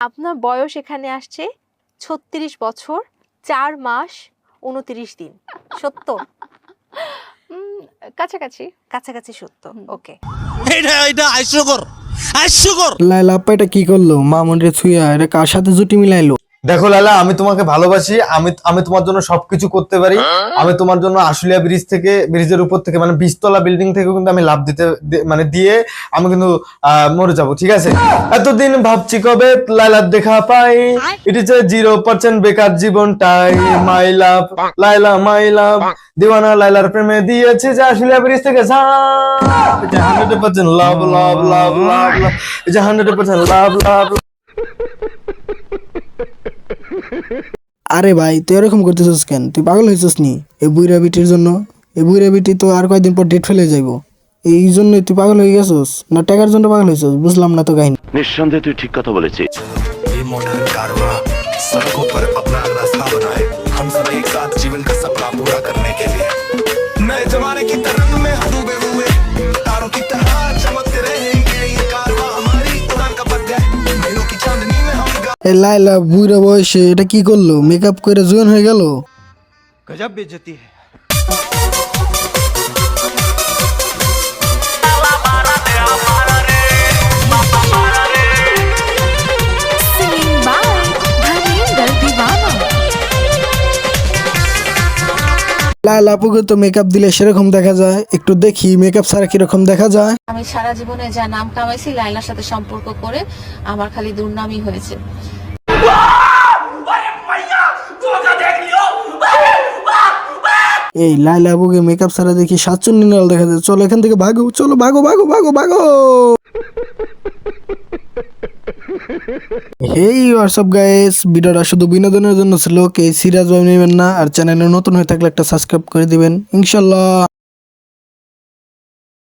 আপনার বয়স এখানে আসছে ছত্রিশ বছর চার মাস উনত্রিশ দিন। সত্য? কাছাকাছি। কাছাকাছি সত্য ওকে। এটা এটা হাস্যকর হাস্যকর লাইলা আপা এটা কি করল? মামুনরে ছুঁয়া এটা কার সাথে জুটি মিলাইলো? দেখো লালা আমি তোমাকে ভালোবাসি আমি আমি তোমার জন্য সবকিছু করতে পারি। আমি তোমার জন্য আশুলিয়া ব্রিজ থেকে ব্রিজের উপর থেকে মানে বিশতলা বিল্ডিং থেকে কিন্তু আমি লাভ দিতে মানে দিয়ে আমি কিন্তু মরে যাব ঠিক আছে? এতদিন ভাবছি কবে লাইলার দেখা পাই। ইট ইজ জিরো পার্সেন্ট বেকার জীবনটাই মাই লাভ লাইলা মাই লাভ দিওয়ানা লাইলার প্রেমে দিয়েছে যে আশুলিয়া ব্রিজ থেকে hundred percent love love love love love hundred percent love love আরে ভাই তুই এরকম করতেছিস কেন তুই পাগল হয়েছিস নি এই বুইরা বিটির জন্য এই বুইরা বিটি তো আর কয়েকদিন পর ডেট ফেলে যাইবো এই জন্যই তুই পাগল হয়ে গেছিস না টাকার জন্য পাগল হয়েছিস বুঝলাম না তো কাহিনী নিঃসন্দেহে তুই ঠিক কথা বলেছিস ये मॉडर्न कारवा सड़कों पर अपना रास्ता बनाए हम सब एक साथ जीवन का सपना पूरा करने के लिए লাইলা বুড়া বয়সে এটা কি করল? মেকআপ করে জোয়ান হয়ে গেল? গজব বেজতি লাইলা আপুকে তো মেকআপ দিলে সেরকম দেখা যায়। একটু দেখি মেকআপ ছাড়া কীরকম দেখা যায়। আমি সারা জীবনে যা নাম কামাইছি লাইলার সাথে সম্পর্ক করে আমার খালি দুর্নামই হয়েছে। এই লাইলা আপুকে মেকআপ ছাড়া দেখি সাতচন্নি নাল দেখা যায়। চলো এখান থেকে ভাগো চলো ভাগো ভাগো ভাগো ভাগো। হেই হোয়াটসঅ্যাপ গাইস ভিডিওটা শুধু বিনোদনের জন্য ছিল। কে সিরিয়াস ভাবে নেবেন না, আর চ্যানেলে নতুন হয়ে থাকলে একটা সাবস্ক্রাইব করে দিবেন। ইনশাল্লাহ।